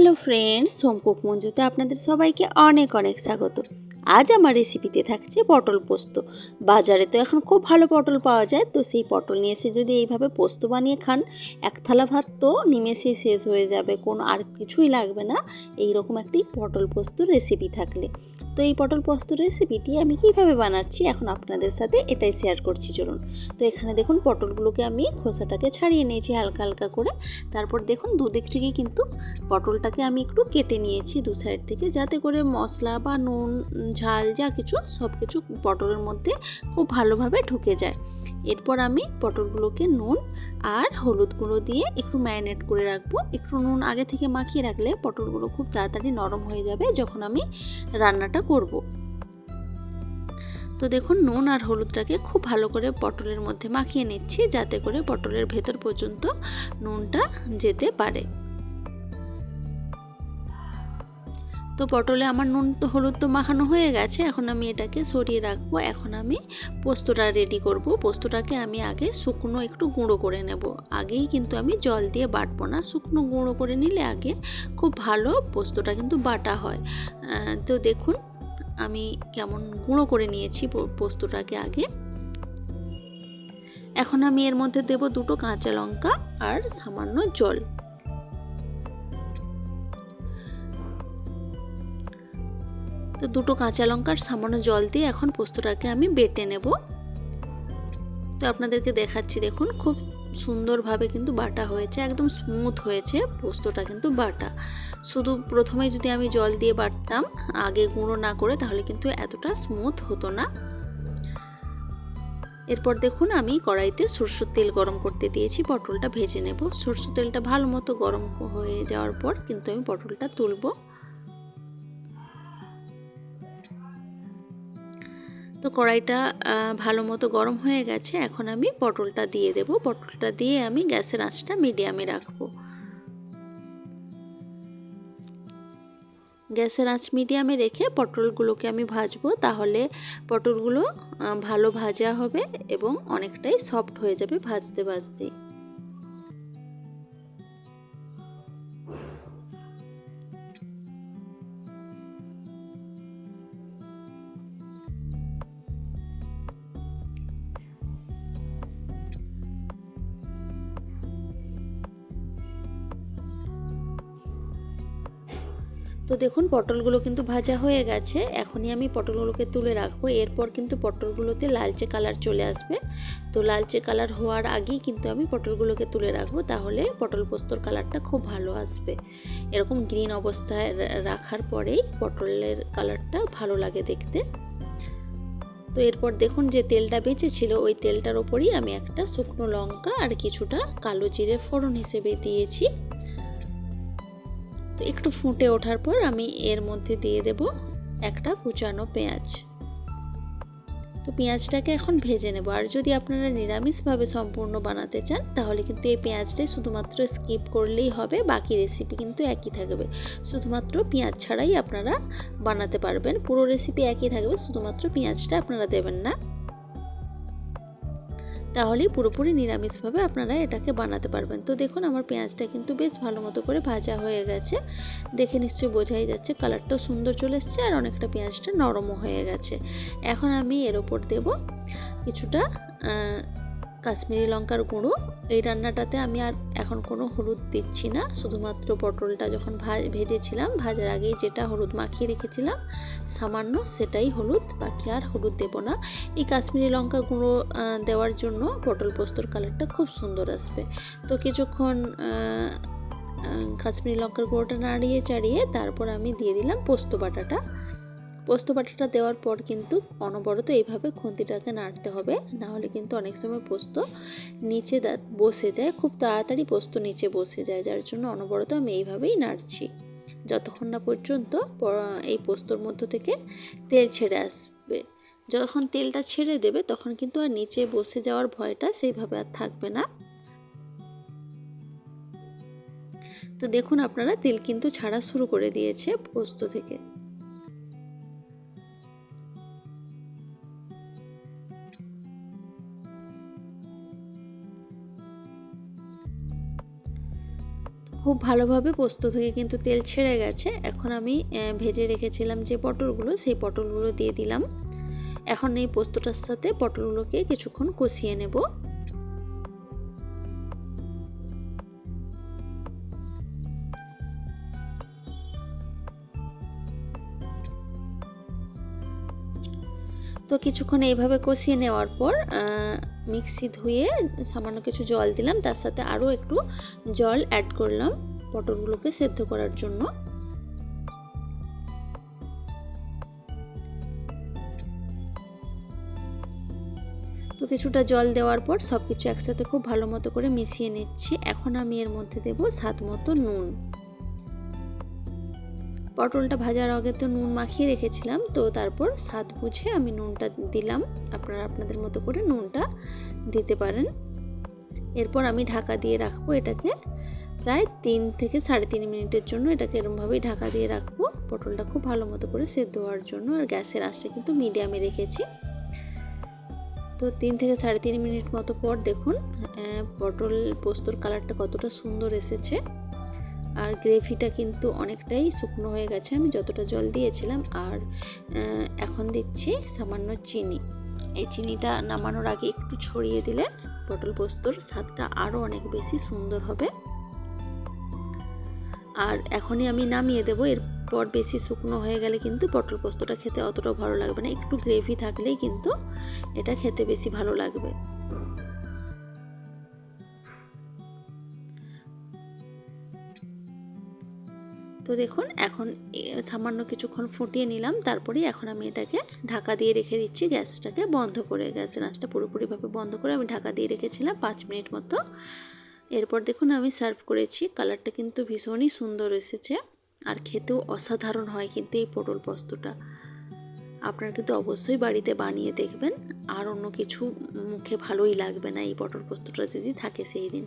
Hello friends সোমকুক মঞ্জুতে আপনাদের সবাইকে অনেক অনেক স্বাগত। আজ আমার রেসিপিতে থাকছে পটল পোস্ত। বাজারে তো এখন খুব ভালো পটল পাওয়া যায়, তো সেই পটল নিয়ে এসে যদি এইভাবে পোস্ত বানিয়ে খান, এক থালা ভাত তো নিমেষেই শেষ হয়ে যাবে, কোনো আর কিছুই লাগবে না। এই রকম একটি পটল পোস্ত রেসিপি থাকলে। তো এই পটল পোস্ত রেসিপিটি আমি কীভাবে বানাচ্ছি, এখন আপনাদের সাথে এটাই শেয়ার করছি, চলুন। তো এখানে দেখুন পটলগুলোকে আমি খোসাটাকে ছাড়িয়ে নিয়েছি হালকা হালকা করে। তারপর দেখুন দুদিক থেকে কিন্তু পটলটাকে আমি একটু কেটে নিয়েছি দু সাইড থেকে, যাতে করে মশলা বা নুন ঝাল, যা কিছু, সব কিছু পটলের মধ্যে খুব ভালোভাবে ঢুকে যায়। এরপর আমি পটলগুলোকে নুন আর হলুদ গুঁড়ো দিয়ে একটু ম্যারিনেট করে রাখব। একটু নুন আগে থেকে মাখিয়ে রাখলে পটলগুলো খুব তাড়াতাড়ি নরম হয়ে যাবে যখন আমি রান্নাটা করব। তো দেখুন, নুন আর হলুদটাকে খুব ভালো করে পটলের মধ্যে মাখিয়ে নিচ্ছি, যাতে করে পটলের ভেতর পর্যন্ত নুনটা যেতে পারে। তো পটলে আমার নুন তো হলুদ তো মাখানো হয়ে গেছে, এখন আমি এটাকে সরিয়ে রাখব। এখন আমি পোস্তটা রেডি করব। পোস্তটাকে আমি আগে শুকনো একটু গুঁড়ো করে নেব। আগেই কিন্তু আমি জল দিয়ে বাটবো না। শুকনো গুঁড়ো করে নিলে আগে খুব ভালো পোস্তটা কিন্তু বাটা হয়। তো দেখুন, আমি কেমন গুঁড়ো করে নিয়েছি পোস্তটাকে আগে। এখন আমি এর মধ্যে দেব দুটো কাঁচা লঙ্কা আর সামান্য জল। তো দুটো কাঁচা লঙ্কার সামান্য জল দিয়ে এখন পোস্তটাকে আমি বেটে নেব। তো আপনাদেরকে দেখাচ্ছি দেখুন, খুব সুন্দরভাবে কিন্তু বাটা হয়েছে, একদম স্মুথ হয়েছে পোস্তটা কিন্তু বাটা। শুধু প্রথমে যদি আমি জল দিয়ে বাটতাম, আগে গুঁড়ো না করে, তাহলে কিন্তু এতটা স্মুথ হতো না। এরপর দেখুন, আমি কড়াইতে সরষের তেল গরম করতে দিয়েছি, পটলটা ভেজে নেব। সরষের তেলটা ভালো মতো গরম হয়ে যাওয়ার পর কিন্তু আমি পটলটা তুলবো। তো কড়াইটা ভালো মতো গরম হয়ে গেছে, এখন আমি পটলটা দিয়ে দেব। পটলটা দিয়ে আমি গ্যাসের আঁচটা মিডিয়ামে রাখব। গ্যাসের আঁচ মিডিয়ামে রেখে পটলগুলোকে আমি ভাজবো, তাহলে পটলগুলো ভালো ভাজা হবে এবং অনেকটাই সফট হয়ে যাবে ভাজতে ভাজতেই তো দেখুন, পটলগুলো কিন্তু ভাজা হয়ে গেছে। এখনই আমি পটলগুলোকে তুলে রাখব। এরপর কিন্তু পটলগুলোতে লালচে কালার চলে আসবে। তো লালচে কালার হওয়ার আগেই কিন্তু আমি পটলগুলোকে তুলে রাখব। তাহলে পটল পোস্তর কালারটা খুব ভালো আসবে। এরকম গ্রিন অবস্থায় রাখার পরেই পটলের কালারটা ভালো লাগে দেখতে। তো এরপর দেখুন, যে তেলটা বেঁচেছিল ওই তেলটার ওপরই আমি একটা শুকনো লঙ্কা আর কিছুটা কালো জিরে ফোড়ন হিসেবে দিয়েছি। তো একটু ফুটে ওঠার পর আমি এর মধ্যে দিয়ে দেব একটা কুচানো পেঁয়াজ। তো পেঁয়াজটাকে এখন ভেজে নেব। আর যদি আপনারা নিরামিষভাবে সম্পূর্ণ বানাতে চান, তাহলে কিন্তু এই পেঁয়াজটাই শুধুমাত্র স্কিপ করলেই হবে, বাকি রেসিপি কিন্তু একই থাকবে। শুধুমাত্র পেঁয়াজ ছাড়াই আপনারা বানাতে পারবেন। পুরো রেসিপি একই থাকবে, শুধুমাত্র পেঁয়াজটা আপনারা দেবেন না। তাহলেই পুরোপুরি নিরামিষভাবে আপনারা এটাকে বানাতে পারবেন। তো দেখুন, আমার পেঁয়াজটা কিন্তু বেশ ভালো মতো করে ভাজা হয়ে গেছে। দেখে নিশ্চয়ই বোঝাই যাচ্ছে কালারটাও সুন্দর চলে এসছে আর অনেকটা পেঁয়াজটা নরমও হয়ে গেছে। এখন আমি এর ওপর দেব কিছুটা কাশ্মীরি লঙ্কার গুঁড়ো, এই রান্নাটাতে আমি আর এখন কোনো হলুদ দিচ্ছি না। শুধুমাত্র পটলটা যখন ভেজেছিলাম, ভাজার আগেই যেটা হলুদ মাখিয়ে রেখেছিলাম, সামান্য সেটাই হলুদ, বাকি আর হলুদ দেব না। এই কাশ্মীরি লঙ্কা গুঁড়ো দেওয়ার জন্য পটল পোস্তর কালারটা খুব সুন্দর আসবে। তো কিছুক্ষণ কাশ্মীরি লঙ্কার গুঁড়োটা নাড়িয়ে চাড়িয়ে তারপর আমি দিয়ে দিলাম পোস্ত বাটাটা। পোস্ত বাটাটা দেওয়ার পর কিন্তু অনবরত এইভাবে খুন্তিটাকে নাড়তে হবে। না হলে কিন্তু অনেক সময় পোস্ত নিচে বসে যায়, খুব তাড়াতাড়ি পোস্ত নিচে বসে যায়, যার জন্য অনবরত আমি এইভাবেই নাড়ছি। যতক্ষণ না পর্যন্ত এই পোস্তর মধ্য থেকে তেল ছেড়ে আসবে। যখন তেলটা ছেড়ে দেবে, তখন কিন্তু আর নিচে বসে যাওয়ার ভয়টা সেইভাবে আর থাকবে না। তো দেখুন আপনারা, তেল কিন্তু ছাড়া শুরু করে দিয়েছে পোস্ত থেকে। খুব ভালোভাবে পোস্ত থেকে কিন্তু তেল ছেড়ে গেছে। এখন আমি ভেজে রেখেছিলাম যে পটলগুলো, সেই পটলগুলো দিয়ে দিলাম। এখন এই পোস্তটার সাথে পটলগুলোকে কিছুক্ষণ কষিয়ে নেব। তো কিছুক্ষণ এইভাবে কষিয়ে নেওয়ার পর মিক্সি ধুয়ে সামান্য কিছু জল দিলাম। তার সাথে আরও একটু জল অ্যাড করলাম পটলগুলোকে সেদ্ধ করার জন্য। তো কিছুটা জল দেওয়ার পর সব কিছু একসাথে খুব ভালো মতো করে মিশিয়ে নিচ্ছি। এখন আমি এর মধ্যে দেব স্বাদ মতো নুন। পটলটা ভাজার আগে তো নুন মাখিয়ে রেখেছিলাম, তো তারপর স্বাদ বুঝে আমি নুনটা দিলাম। আপনারা আপনাদের মতো করে নুনটা দিতে পারেন। এরপর আমি ঢাকা দিয়ে রাখব এটাকে প্রায় তিন থেকে সাড়ে তিন মিনিটের জন্য। এটাকে এরমভাবেই ঢাকা দিয়ে রাখব। পটলটা খুব ভালো মতো করে সেদ্ধ হওয়ার জন্য আর গ্যাসের আঁচটা কিন্তু মিডিয়ামে রেখেছি। তো তিন থেকে সাড়ে তিন মিনিট মতো পর দেখুন পটল পোস্তর কালারটা কতটা সুন্দর এসেছে। আর গ্রেভিটা কিন্তু অনেকটাই শুকনো হয়ে গেছে। আমি যতটা জল দিয়েছিলাম আর এখন দিচ্ছি সামান্য চিনি। এই চিনিটা নামানোর আগে একটু ছড়িয়ে দিলে পটল পোস্তর স্বাদটা আরও অনেক বেশি সুন্দর হবে। আর এখনই আমি নামিয়ে দেবো। এরপর বেশি শুকনো হয়ে গেলে কিন্তু পটল পোস্তটা খেতে অতটাও ভালো লাগবে না। একটু গ্রেভি থাকলেই কিন্তু এটা খেতে বেশি ভালো লাগবে। তো দেখুন, এখন সামান্য কিছুক্ষণ ফুটিয়ে নিলাম, তারপরেই এখন আমি এটাকে ঢাকা দিয়ে রেখে দিচ্ছি, গ্যাসটাকে বন্ধ করে গ্যাসের আঁচটা পুরোপুরিভাবে বন্ধ করে আমি ঢাকা দিয়ে রেখেছিলাম পাঁচ মিনিট মতো। এরপর দেখুন, আমি সার্ভ করেছি, কালারটা কিন্তু ভীষণই সুন্দর এসেছে, আর খেতেও অসাধারণ হয় কিন্তু এই পটল পোস্তটা। আপনারা কিন্তু অবশ্যই বাড়িতে বানিয়ে দেখবেন, আর অন্য কিছু মুখে ভালোই লাগবে না এই পটল পোস্তটা যদি থাকে সেই দিন।